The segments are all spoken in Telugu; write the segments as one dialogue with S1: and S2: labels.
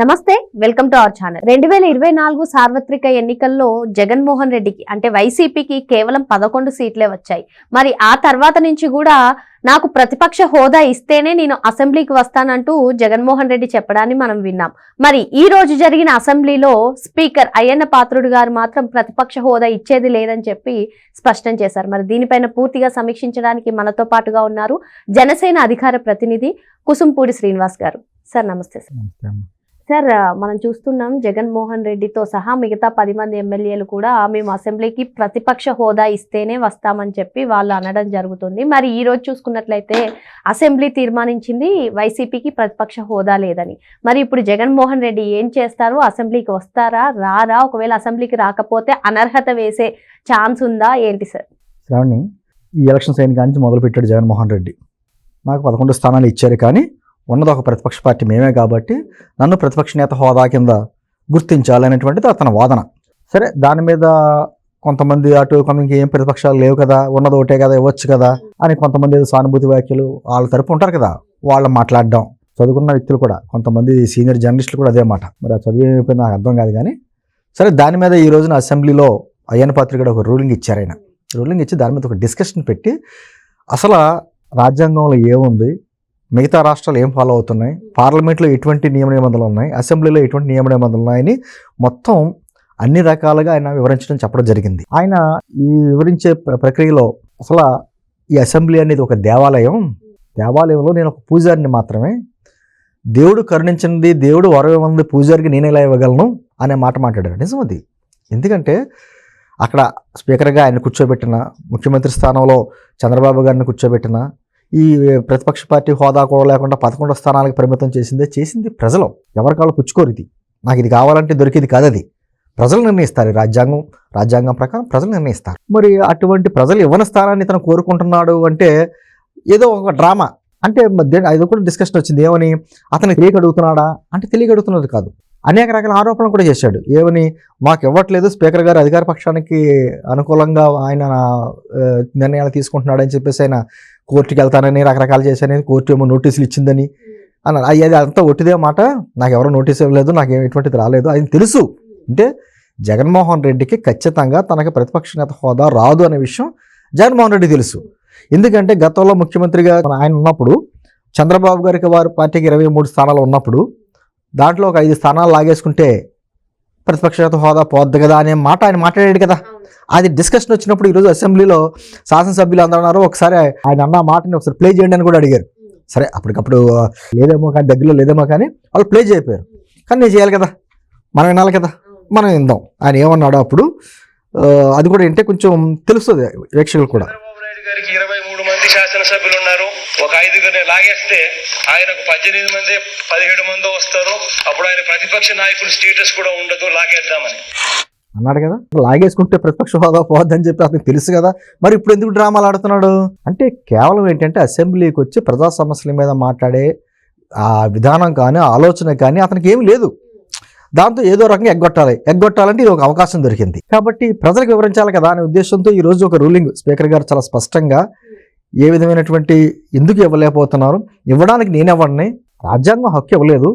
S1: నమస్తే వెల్కమ్ టు అవర్ ఛానల్. రెండు వేల ఇరవై నాలుగు సార్వత్రిక ఎన్నికల్లో జగన్మోహన్ రెడ్డికి అంటే వైసీపీకి కేవలం పదకొండు సీట్లే వచ్చాయి. మరి ఆ తర్వాత నుంచి కూడా నాకు ప్రతిపక్ష హోదా ఇస్తేనే నేను అసెంబ్లీకి వస్తానంటూ జగన్మోహన్ రెడ్డి చెప్పడాన్ని మనం విన్నాం. మరి ఈ రోజు జరిగిన అసెంబ్లీలో స్పీకర్ అయ్యన్న పాత్రుడు గారు మాత్రం ప్రతిపక్ష హోదా ఇచ్చేది లేదని చెప్పి స్పష్టం చేశారు. మరి దీనిపైన పూర్తిగా సమీక్షించడానికి మనతో పాటుగా ఉన్నారు జనసేన అధికార ప్రతినిధి కుసుంపూడి శ్రీనివాస్ గారు. సార్ నమస్తే సార్. సార్ మనం చూస్తున్నాం జగన్మోహన్ రెడ్డితో సహా మిగతా పది మంది ఎమ్మెల్యేలు కూడా మేము అసెంబ్లీకి ప్రతిపక్ష హోదా ఇస్తేనే వస్తామని చెప్పి వాళ్ళు అనడం జరుగుతుంది. మరి ఈ రోజు చూసుకున్నట్లయితే అసెంబ్లీ తీర్మానించింది వైసీపీకి ప్రతిపక్ష హోదా లేదని. మరి ఇప్పుడు జగన్మోహన్ రెడ్డి ఏం చేస్తారు? అసెంబ్లీకి వస్తారా? రారా? ఒకవేళ అసెంబ్లీకి రాకపోతే అనర్హత వేసే ఛాన్స్ ఉందా? ఏంటి సార్?
S2: శ్రావణి ఈ ఎలక్షన్స్ అయిన కానీ మొదలు పెట్టాడు జగన్మోహన్ రెడ్డి. నాకు పదకొండు స్థానాలు ఇచ్చారు కానీ ఉన్నది ఒక ప్రతిపక్ష పార్టీ మేమే కాబట్టి నన్ను ప్రతిపక్ష నేత హోదా కింద గుర్తించాలి అనేటువంటిది అతని వాదన. సరే దాని మీద కొంతమంది అటు కొంతమంది ఏం ప్రతిపక్షాలు లేవు కదా ఉన్నది ఒకటే కదా ఇవ్వచ్చు కదా అని కొంతమంది సానుభూతి వ్యాఖ్యలు వాళ్ళ తరపు ఉంటారు కదా వాళ్ళు మాట్లాడడం. చదువుకున్న వ్యక్తులు కూడా కొంతమంది సీనియర్ జర్నలిస్టులు కూడా అదే మాట. మరి ఆ చదువు నాకు అర్థం కాదు కానీ సరే దాని మీద ఈ రోజున అసెంబ్లీలో అయ్యన్న పాత్రిక ఒక రూలింగ్ ఇచ్చారు ఆయన. రూలింగ్ ఇచ్చి దాని మీద ఒక డిస్కషన్ పెట్టి అసలు రాజ్యాంగంలో ఏముంది మిగతా రాష్ట్రాలు ఏం ఫాలో అవుతున్నాయి? పార్లమెంట్లో ఎటువంటి నియమ నిబంధనలు ఉన్నాయి. అసెంబ్లీలో ఎటువంటి నియమ నిబంధనలు ఉన్నాయని మొత్తం అన్ని రకాలుగా ఆయన వివరించడం చెప్పడం జరిగింది. ఆయన ఈ వివరించే ప్ర- ప్రక్రియలో అసలు ఈ అసెంబ్లీ అనేది ఒక దేవాలయం. దేవాలయంలో నేను ఒక పూజారిని మాత్రమే. దేవుడు కరుణించింది దేవుడు వరం ఉంది పూజారికి నేను ఎలా ఇవ్వగలను అనే మాట మాట్లాడారు నిజం అది ఎందుకంటే అక్కడ స్పీకర్గా ఆయన కూర్చోబెట్టిన ముఖ్యమంత్రి స్థానంలో చంద్రబాబు గారిని కూర్చోబెట్టిన ఈ ప్రతిపక్ష పార్టీ హోదా కూడా లేకుండా పదకొండు స్థానాలకు పరిమితం చేసిందే చేసింది ప్రజలు. ఎవరికాళ్ళు పుచ్చుకోరు ఇది. నాకు ఇది కావాలంటే దొరికేది కాదు అది. ప్రజలు నిర్ణయిస్తారు ఈ రాజ్యాంగం రాజ్యాంగం ప్రకారం ప్రజలు నిర్ణయిస్తారు. మరి అటువంటి ప్రజలు ఇవ్వని స్థానాన్ని తను కోరుకుంటున్నాడు అంటే ఏదో ఒక డ్రామా. అంటే మధ్య అది కూడా డిస్కషన్ వచ్చింది. ఏమని? అతను తెలియక అడుగుతున్నాడా? అంటే తెలియక అడుగుతున్నది కాదు. అనేక రకాల ఆరోపణలు కూడా చేశాడు. ఏమని? మాకు ఇవ్వట్లేదు స్పీకర్ గారు అధికార పక్షానికి అనుకూలంగా ఆయన నిర్ణయాలు తీసుకుంటున్నాడని చెప్పేసి ఆయన కోర్టుకి వెళ్తానని రకరకాలు చేశానని కోర్టు ఏమో నోటీసులు ఇచ్చిందని అన్నారు. అయ్యి అది అంతా ఒట్టిదే మాట. నాకు ఎవరో నోటీస్ ఇవ్వలేదు నాకు ఎటువంటిది రాలేదు. ఆయన తెలుసు. అంటే జగన్మోహన్ రెడ్డికి ఖచ్చితంగా తనకు ప్రతిపక్ష నేత హోదా రాదు అనే విషయం జగన్మోహన్ రెడ్డి తెలుసు. ఎందుకంటే గతంలో ముఖ్యమంత్రిగా ఆయన ఉన్నప్పుడు చంద్రబాబు గారికి వారి పార్టీకి ఇరవై మూడు స్థానాలు ఉన్నప్పుడు దాంట్లో ఒక ఐదు స్థానాలు లాగేసుకుంటే ప్రతిపక్ష నేత హోదా పోద్ది కదా అనే మాట ఆయన మాట్లాడాడు కదా. అది డిస్కషన్ వచ్చినప్పుడు ఈరోజు అసెంబ్లీలో శాసనసభ్యులు అందరూ అన్నారు ఒకసారి ఆయన అన్న మాటని ఒకసారి ప్లే చేయండి అని కూడా అడిగారు. సరే అప్పటికప్పుడు లేదేమో కానీ దగ్గరలో లేదేమో కానీ వాళ్ళు ప్లే చేయపోయారు కానీ నేను చేయాలి కదా? మనం వినాలి కదా? మనం విందాం. ఆయన ఏమన్నాడు అప్పుడు అది కూడా వింటే కొంచెం తెలుస్తుంది ప్రేక్షకులు కూడా.
S3: గారికి ఇరవై మూడు మంది శాసనసభ్యులు ఉన్నారు. ఒక ఐదుగురిని లాగేస్తే ఆయనకు పద్దెనిమిది మంది పదిహేడు మంది వస్తారు. అప్పుడు ఆయన ప్రతిపక్ష నాయకుడు స్టేటస్ కూడా ఉండదు. లాగేద్దామని.
S2: అన్నాడు కదా? లాగేసుకుంటే ప్రతిపక్ష హోదా పోద్దని చెప్పి అతనికి తెలుసు కదా? మరి ఇప్పుడు ఎందుకు డ్రామాలు ఆడుతున్నాడు? అంటే కేవలం ఏంటంటే అసెంబ్లీకి వచ్చి ప్రజా సమస్యల మీద మాట్లాడే ఆ విధానం కానీ ఆలోచన కానీ అతనికి ఏమి లేదు. దాంతో ఏదో రకంగా ఎగ్గొట్టాలి. ఎగ్గొట్టాలంటే ఇది ఒక అవకాశం దొరికింది. కాబట్టి ప్రజలకు వివరించాలి కదా అనే ఉద్దేశంతో ఈ రోజు ఒక రూలింగ్ స్పీకర్ గారు చాలా స్పష్టంగా ఏ విధమైనటువంటి ఎందుకు ఇవ్వలేకపోతున్నారు? ఇవ్వడానికి నేనెవరిని రాజ్యాంగం హక్కు ఇవ్వలేదు.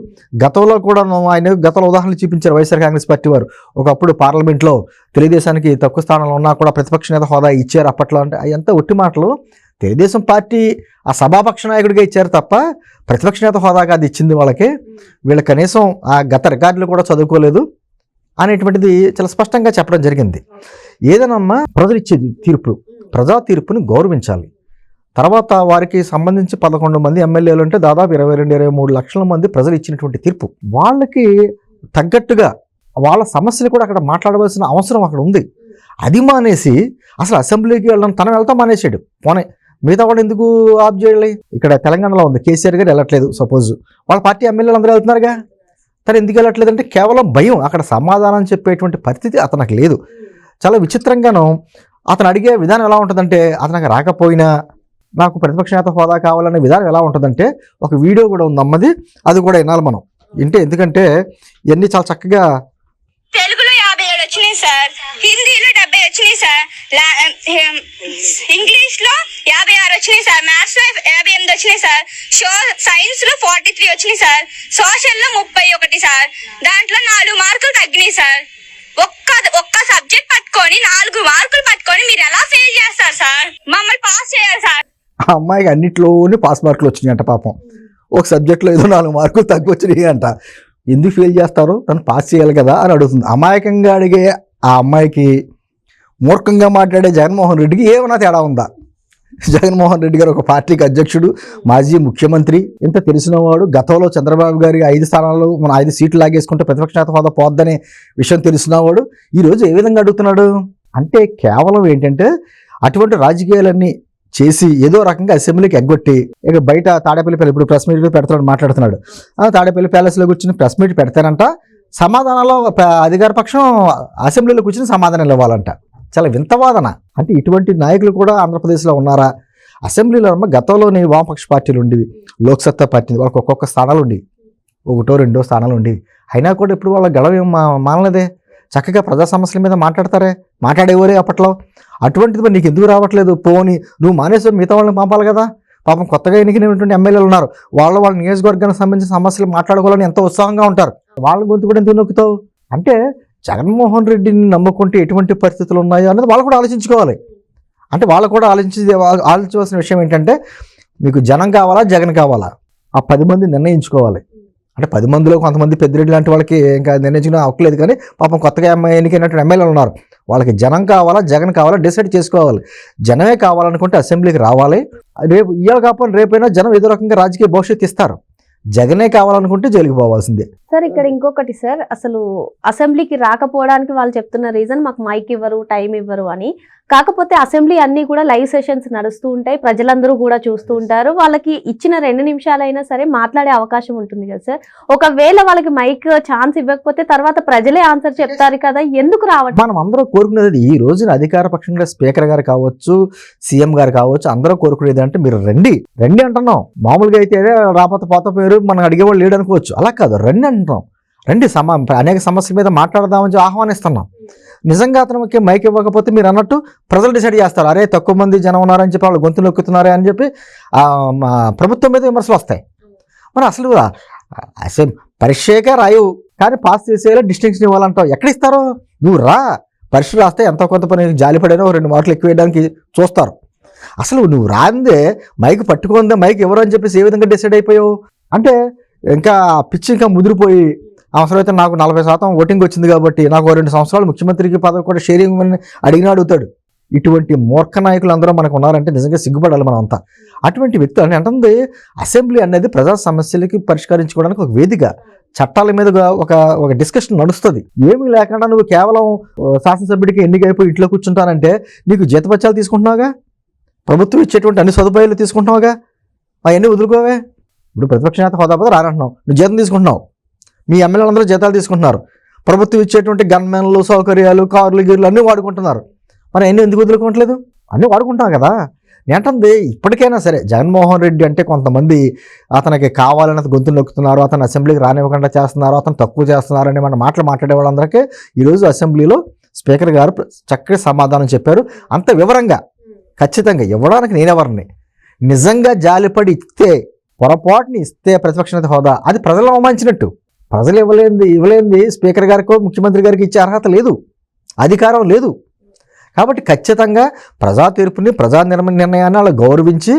S2: గతంలో కూడా ఆయన గతంలో ఉదాహరణలు చూపించారు వైఎస్ఆర్ కాంగ్రెస్ పార్టీ వారు. ఒకప్పుడు పార్లమెంట్లో తెలుగుదేశానికి తక్కువ స్థానంలో ఉన్నా కూడా ప్రతిపక్ష నేత హోదా ఇచ్చారు అప్పట్లో అంటే అదంతా ఒట్టి మాటలు. తెలుగుదేశం పార్టీ ఆ సభాపక్ష నాయకుడిగా ఇచ్చారు తప్ప ప్రతిపక్ష నేత హోదా కాదు ఇచ్చింది వాళ్ళకి. వీళ్ళు కనీసం ఆ గత రికార్డులు కూడా చదువుకోలేదు అనేటువంటిది చాలా స్పష్టంగా చెప్పడం జరిగింది. ఏదనమ్మా ప్రజలు ఇచ్చే తీర్పు ప్రజా తీర్పుని గౌరవించాలి. తర్వాత వారికి సంబంధించి పదకొండు మంది ఎమ్మెల్యేలు అంటే దాదాపు ఇరవై రెండు ఇరవై మూడు లక్షల మంది ప్రజలు ఇచ్చినటువంటి తీర్పు. వాళ్ళకి తగ్గట్టుగా వాళ్ళ సమస్యలు కూడా అక్కడ మాట్లాడవలసిన అవసరం అక్కడ ఉంది. అది మానేసి అసలు అసెంబ్లీకి వెళ్ళడం తను వెళ్తా మానేసాడు పోనే మిగతా వాళ్ళు ఎందుకు ఆఫ్ చేయాలి? ఇక్కడ తెలంగాణలో ఉంది. కేసీఆర్ గారు వెళ్ళట్లేదు సపోజ్. వాళ్ళ పార్టీ ఎమ్మెల్యేలు అందరూ వెళ్తున్నారుగా? తను ఎందుకు వెళ్ళట్లేదు అంటే కేవలం భయం. అక్కడ సమాధానం చెప్పేటువంటి పరిస్థితి అతనికి లేదు. చాలా విచిత్రంగాను అతను అడిగే విధానం ఎలా ఉంటుందంటే అతనికి రాకపోయినా నాకు ప్రతిపక్ష నేత హోదా కావాలనే విధానం ఎలా ఉంటుందంటే ఒక వీడియో కూడా ఉంది అమ్మది. అది కూడా వినాలి మనం. వింటే ఎందుకంటే ఇవన్నీ చాలా చక్కగా
S4: తెలుగులో యాభై ఏడు వచ్చినాయి సార్. హిందీలో డెబ్బై వచ్చినాయి సార్. ఇంగ్లీష్లో యాభై ఆరు వచ్చినాయి సార్. మ్యాథ్స్లో యాభై ఎనిమిది వచ్చినాయి సార్. షో సైన్స్లో ఫార్టీ త్రీ వచ్చినాయి సార్. సోషల్లో ముప్పై ఒకటి సార్. దాంట్లో నాలుగు మార్కులు తగ్గినాయి సార్. ఒక్క ఒక్క సబ్జెక్ట్ పట్టుకొని నాలుగు మార్కులు పట్టుకొని మీరు ఎలా ఫెయిల్ చేస్తారు సార్? మమ్మల్ని పాస్ చేయాలి సార్.
S2: ఆ అమ్మాయికి అన్నిట్లోనే పాస్ మార్కులు వచ్చినాయి పాపం. ఒక సబ్జెక్ట్లో ఏదో నాలుగు మార్కులు తగ్గు వచ్చినాయి అంట ఎందుకు ఫెయిల్ చేస్తారు? తను పాస్ చేయాలి కదా అని అడుగుతుంది. అమాయకంగా అడిగే ఆ అమ్మాయికి మూర్ఖంగా మాట్లాడే జగన్మోహన్ రెడ్డికి ఏమైనా తేడా ఉందా? జగన్మోహన్ రెడ్డి గారు ఒక పార్టీకి అధ్యక్షుడు మాజీ ముఖ్యమంత్రి. ఇంత తెలిసినవాడు గతంలో చంద్రబాబు గారి ఐదు స్థానాలు మన ఐదు సీట్లు లాగేసుకుంటే ప్రతిపక్ష నేత హోదా పోద్దనే విషయం తెలిసినవాడు ఈరోజు ఏ విధంగా అడుగుతున్నాడు? అంటే కేవలం ఏంటంటే అటువంటి రాజకీయాలన్నీ చేసి ఏదో రకంగా అసెంబ్లీకి ఎగ్గొట్టి ఇక బయట తాడేపల్లి ప్యాలెస్ ఇప్పుడు ప్రెస్ మీట్ పెడతాడు మాట్లాడుతున్నాడు. ఆ తాడేపల్లి ప్యాలెస్లో కూర్చుని ప్రెస్ మీట్ పెడతానంట సమాధానాలు అధికార పక్షం అసెంబ్లీలో కూర్చుని సమాధానాలు ఇవ్వాలంట. చాలా వింతవాదన అంటే ఇటువంటి నాయకులు కూడా ఆంధ్రప్రదేశ్లో ఉన్నారా? అసెంబ్లీలో అమ్మ గతంలోని వామపక్ష పార్టీలు ఉండేవి లోక్సత్తా పార్టీ వాళ్ళకి ఒక్కొక్క స్థానాలు ఉండేవి ఒకటో రెండో స్థానాలు ఉండేవి అయినా కూడా ఇప్పుడు వాళ్ళ గడవ మా మానలేదే? చక్కగా ప్రజా సమస్యల మీద మాట్లాడతారే? మాట్లాడేవారే అప్పట్లో? అటువంటిది మరి నీకు ఎందుకు రావట్లేదు? పోని నువ్వు మానేసి మిగతా వాళ్ళని పంపాలి కదా? పాపం కొత్తగా ఎన్నికైనటువంటి ఎమ్మెల్యేలు ఉన్నారు. వాళ్ళ వాళ్ళ నియోజకవర్గానికి సంబంధించిన సమస్యలు మాట్లాడుకోవాలని ఎంతో ఉత్సాహంగా ఉంటారు. వాళ్ళ గొంతు కూడా ఎందుకు నొక్కుతావు? అంటే జగన్మోహన్ రెడ్డిని నమ్ముకుంటే ఎటువంటి పరిస్థితులు ఉన్నాయో అనేది వాళ్ళు కూడా ఆలోచించుకోవాలి. అంటే వాళ్ళు కూడా ఆలోచించి ఆలోచించవలసిన విషయం ఏంటంటే మీకు జనం కావాలా జగన్ కావాలా? ఆ పది మంది నిర్ణయించుకోవాలి. అంటే పది మందిలో కొంతమంది పెద్దరెడ్డి లాంటి వాళ్ళకి ఇంకా నిర్ణయించిన అవ్వలేదు కానీ పాపం కొత్తగా ఎమ్మె- ఎన్నికైనటువంటి ఎమ్మెల్యేలు ఉన్నారు. వాళ్ళకి జనం కావాలా జగన్ కావాలా డిసైడ్ చేసుకోవాలి. జనమే కావాలనుకుంటే అసెంబ్లీకి రావాలి. రేపు ఇవాళ కాకపోతే రేపైనా జనం ఏదో రకంగా రాజకీయ భవిష్యత్తు ఇస్తారు. జగనే కావాలనుకుంటే జైలుకి పోవాల్సిందే.
S1: సార్ ఇక్కడ ఇంకొకటి సార్ అసలు అసెంబ్లీకి రాకపోవడానికి వాళ్ళు చెప్తున్న రీజన్ మాకు మైక్ ఇవ్వరు టైం ఇవ్వరు అని. కాకపోతే అసెంబ్లీ అన్ని కూడా లైవ్ సెషన్స్ నడుస్తూ ఉంటాయి ప్రజలందరూ కూడా చూస్తూ ఉంటారు. వాళ్ళకి ఇచ్చిన రెండు నిమిషాలైనా సరే మాట్లాడే అవకాశం ఉంటుంది కదా సార్. ఒకవేళ వాళ్ళకి మైక్ ఛాన్స్ ఇవ్వకపోతే తర్వాత ప్రజలే ఆన్సర్ చెప్తారు కదా ఎందుకు రావట్లేదు
S2: మనం అందరూ కోరుకునేది ఈ రోజున అధికార పక్షంగా స్పీకర్ గారు కావచ్చు సీఎం గారు కావచ్చు అందరూ కోరుకునేది అంటే మీరు రండి. రండి అంటున్నాం. మామూలుగా అయితే రాకపోతే పోత పేరు మనం అడిగేవాళ్ళు లేడు అనుకోవచ్చు అలా కాదు రండి అంటున్నాం రండి సమా అనేక సమస్యల మీద మాట్లాడదామని ఆహ్వానిస్తున్నాం. నిజంగా అతనికి మైక్ ఇవ్వకపోతే మీరు అన్నట్టు ప్రజలు డిసైడ్ చేస్తారు. అరే తక్కువ మంది జనం ఉన్నారని చెప్పి వాళ్ళు గొంతు ఎక్కుతున్నారే అని చెప్పి మా ప్రభుత్వం మీద విమర్శలు వస్తాయి. మరి అసలు అసలు పరీక్షకే రాయు. కానీ పాస్ చేసేలా డిస్టింక్షన్ ఇవ్వాలంటావు. ఎక్కడ ఇస్తారు? నువ్వు రా. పరీక్ష రాస్తే ఎంతో కొంత పని జాలిపడైనా రెండు మార్కులు ఎక్కువ వేయడానికి చూస్తారు. అసలు నువ్వు రాందే మైక్ పట్టుకుందే మైక్ ఎవరు అని చెప్పేసి ఏ విధంగా డిసైడ్ అయిపోయావు? అంటే ఇంకా పిచ్చి ఇంకా ముదిరిపోయి అవసరమైతే నాకు నలభై శాతం ఓటింగ్ వచ్చింది కాబట్టి నాకు రెండు సంవత్సరాలు ముఖ్యమంత్రికి పదవి కూడా షేరింగ్ అని అడిగినా అడుగుతాడు ఇటువంటి మూర్ఖ నాయకులు అందరూ మనకు ఉన్నారంటే నిజంగా సిగ్గుపడాలి మనం అంతా అటువంటి వ్యక్తులు అని అంటుంది అసెంబ్లీ అనేది ప్రజా సమస్యలకి పరిష్కరించుకోవడానికి ఒక వేదిక. చట్టాల మీద ఒక ఒక డిస్కషన్ నడుస్తుంది. ఏమీ లేకుండా నువ్వు కేవలం శాసనసభ్యుడికి ఎన్నికైపోయి ఇంట్లో కూర్చుంటానంటే నీకు జీతపత్యాలు తీసుకుంటున్నావుగా? ప్రభుత్వం ఇచ్చేటువంటి అన్ని సదుపాయాలు తీసుకుంటున్నావుగా? అవన్నీ వదులుకోవే? ఇప్పుడు ప్రతిపక్ష నేత హోదా పోతే రానంటున్నావు నువ్వు జీతం తీసుకుంటున్నావు. మీ ఎమ్మెల్యేలందరూ జీతాలు తీసుకుంటున్నారు. ప్రభుత్వం ఇచ్చేటువంటి గన్మెన్లు సౌకర్యాలు కార్లు గీర్లు అన్నీ వాడుకుంటున్నారు. మనం అన్నీ ఎందుకు వదులుకోవట్లేదు? అన్నీ వాడుకుంటాం కదా. ఏంటంది ఇప్పటికైనా సరే జగన్మోహన్ రెడ్డి అంటే కొంతమంది అతనికి కావాలని గొంతు నొక్కుతున్నారు అతను అసెంబ్లీకి రానివ్వకుండా చేస్తున్నారు అతను తక్కువ చేస్తున్నారు అని మన మాటలు మాట్లాడే వాళ్ళందరికీ ఈరోజు అసెంబ్లీలో స్పీకర్ గారు చక్కగా సమాధానం చెప్పారు. అంత వివరంగా ఖచ్చితంగా ఇవ్వడానికి నేనెవరిని? నిజంగా జాలిపడి ఇస్తే పొరపాటుని ఇస్తే ప్రతిపక్ష హోదా. అది ప్రజలు అవమానించినట్టు. ప్రజలు ఇవ్వలేంది ఇవ్వలేంది స్పీకర్ గారికో ముఖ్యమంత్రి గారికి ఇచ్చే అర్హత లేదు. అధికారం లేదు. కాబట్టి ఖచ్చితంగా ప్రజా తీర్పుని ప్రజా నిర్మ నిర్ణయాన్ని వాళ్ళు గౌరవించి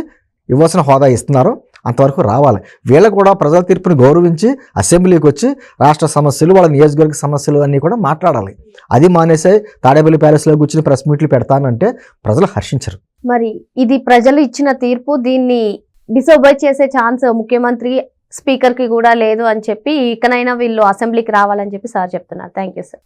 S2: ఇవ్వాల్సిన హోదా ఇస్తున్నారు. అంతవరకు రావాలి. వీళ్ళు కూడా ప్రజల తీర్పుని గౌరవించి అసెంబ్లీకి వచ్చి రాష్ట్ర సమస్యలు వాళ్ళ నియోజకవర్గ సమస్యలు అన్నీ కూడా మాట్లాడాలి. అది మానేసే తాడేపల్లి ప్యాలెస్లో కూర్చుని ప్రెస్ మీట్లు పెడతానంటే ప్రజలు హర్షించరు.
S1: మరి ఇది ప్రజలు ఇచ్చిన తీర్పు దీన్ని డిసోబర్ చేసే ఛాన్స్ ముఖ్యమంత్రి స్పీకర్కి కూడా లేదు అని చెప్పి ఇకనైనా వీళ్ళు అసెంబ్లీకి రావాలని చెప్పి సార్ చెప్తున్నారు. Thank you sir